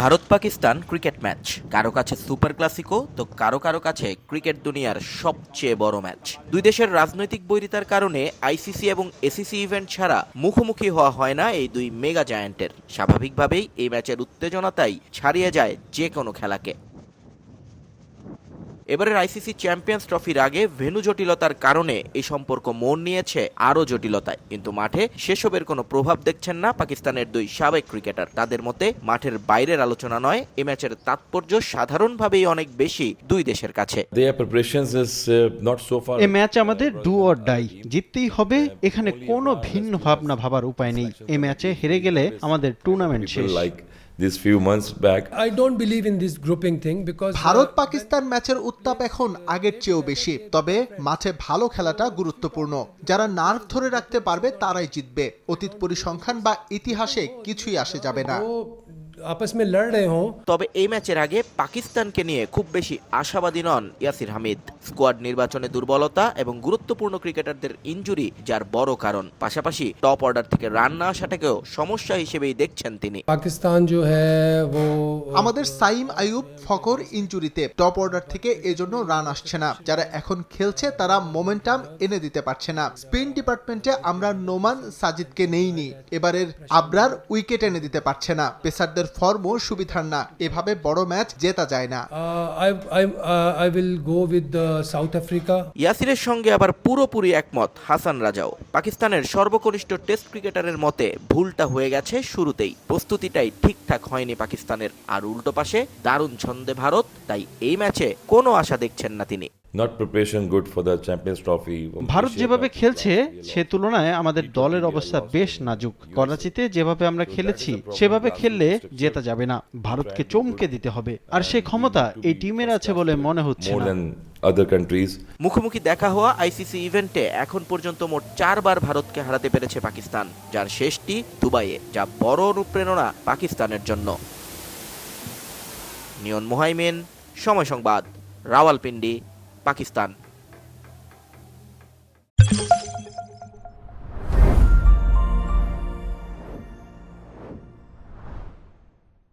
Bharat Pakistan cricket match. কারও কাছে super Clasico, তো কারও কারও কাছে ক্রিকেট দুনিয়ার সবচেয়ে বড় ম্যাচ। দুই দেশের রাজনৈতিক বৈরিতার কারণে আইসিসি এবং এসিসি ইভেন্ট ছাড়া মুখোমুখি হওয়া হয় না এই দুই মেগা জায়ান্টের। স্বাভাবিকভাবেই এই ম্যাচের উত্তেজনাতাই ছাড়িয়ে যায় যে কোনো খেলাকে। এবারের আইসিসি চ্যাম্পিয়ন্স ট্রফির আগে ভেনু জটিলতার কারণে এই সম্পর্ক মোড় নিয়েছে আরও জটিলতায়। কিন্তু মাঠে সেসবের কোনো প্রভাব দেখছেন না পাকিস্তানের দুই সাবেক ক্রিকেটার। তাদের মতে মাঠের বাইরের আলোচনা নয় এ ম্যাচের তাৎপর্য সাধারণভাবেই অনেক বেশি দুই দেশের কাছে। Uh. এ ম্যাচ আমাদের ডু অর ডাই। জিততেই হবে এখানে কোনো ভিন্ন ভাবনা ভাবার উপায় নেই। এ ম্যাচে হেরে গেলে আমাদের টুর্নামেন্ট শেষ। These few months back. I don't believe in this grouping thing because Bharat Pakistan ম্যাচের উত্তাপ এখন আগের চেয়েও বেশি তবে মাঠে ভালো খেলাটা গুরুত্বপূর্ণ। যারা নার্ভ ধরে রাখতে পারবে তারাই জিতবে। অতীত পরিসংখ্যান বা ইতিহাসে কিছুই আসে যাবে না। আপস মে লড় রে হোঁ তবে এই ম্যাচের আগে পাকিস্তানকে নিয়ে খুব বেশি আশাবাদী নন ইয়াসির হামিদ। স্কোয়াড নির্বাচনে দুর্বলতা এবং গুরুত্বপূর্ণ ক্রিকেটারদের ইনজুরি যার বড় কারণ। পাশাপাশি টপ অর্ডার থেকে রান না আসাটাকেও সমস্যা হিসেবেই দেখছেন তিনি। পাকিস্তান জো আমাদের সাইম আয়ুব ফকর ইনজুরিতে টপ অর্ডার থেকে এজন্য রান আসছে না। যারা এখন খেলছে তারা মোমেন্টাম এনে দিতে পারছে না। স্পিন ডিপার্টমেন্টে আমরা নোমান সাজিদকে নেইনি। এবারের আবরার উইকেট এনে দিতে পারছে না। পেসারদের ফর্মও সুবিধার না। এভাবে বড় ম্যাচ জেতা যায় না। I I go with South Africa. ইয়াসিরের সঙ্গে আবার পুরোপুরি একমত হাসান রাজাও। পাকিস্তানের সর্বকনিষ্ঠ টেস্ট ক্রিকেটারের মতে ভুলটা হয়ে গেছে শুরুতেই। প্রস্তুতিটাই ঠিকঠাক হয়নি পাকিস্তানের আর উল্টো পাশে। দারুণ ছন্দে ভারত তাই এই ম্যাচে কোনো আশা দেখছেন না তিনি। Not preparation good for the Champions Trophy. Bharat যেভাবে খেলছে সে তুলনায় আমাদের দলের অবস্থা বেশ নাজুক। করাচিতে যেভাবে আমরা খেলেছি সেভাবে খেললে জেতা যাবে না। ভারতকে চমকে দিতে হবে। আর সেই ক্ষমতা এই টিমের আছে বলে মনে হচ্ছে. মুখোমুখি দেখা হওয়া আইসিসি ইভেন্টে এখন পর্যন্ত মোট চারবার ভারতকে হারাতে পেরেছে পাকিস্তান যার শেষটি দুবাইয়ে যা বড় অনুপ্রেরণা পাকিস্তানের জন্য। নিয়ন মোহাইমেন সময় সংবাদ রাওয়ালপিন্ডি। পাকিস্তান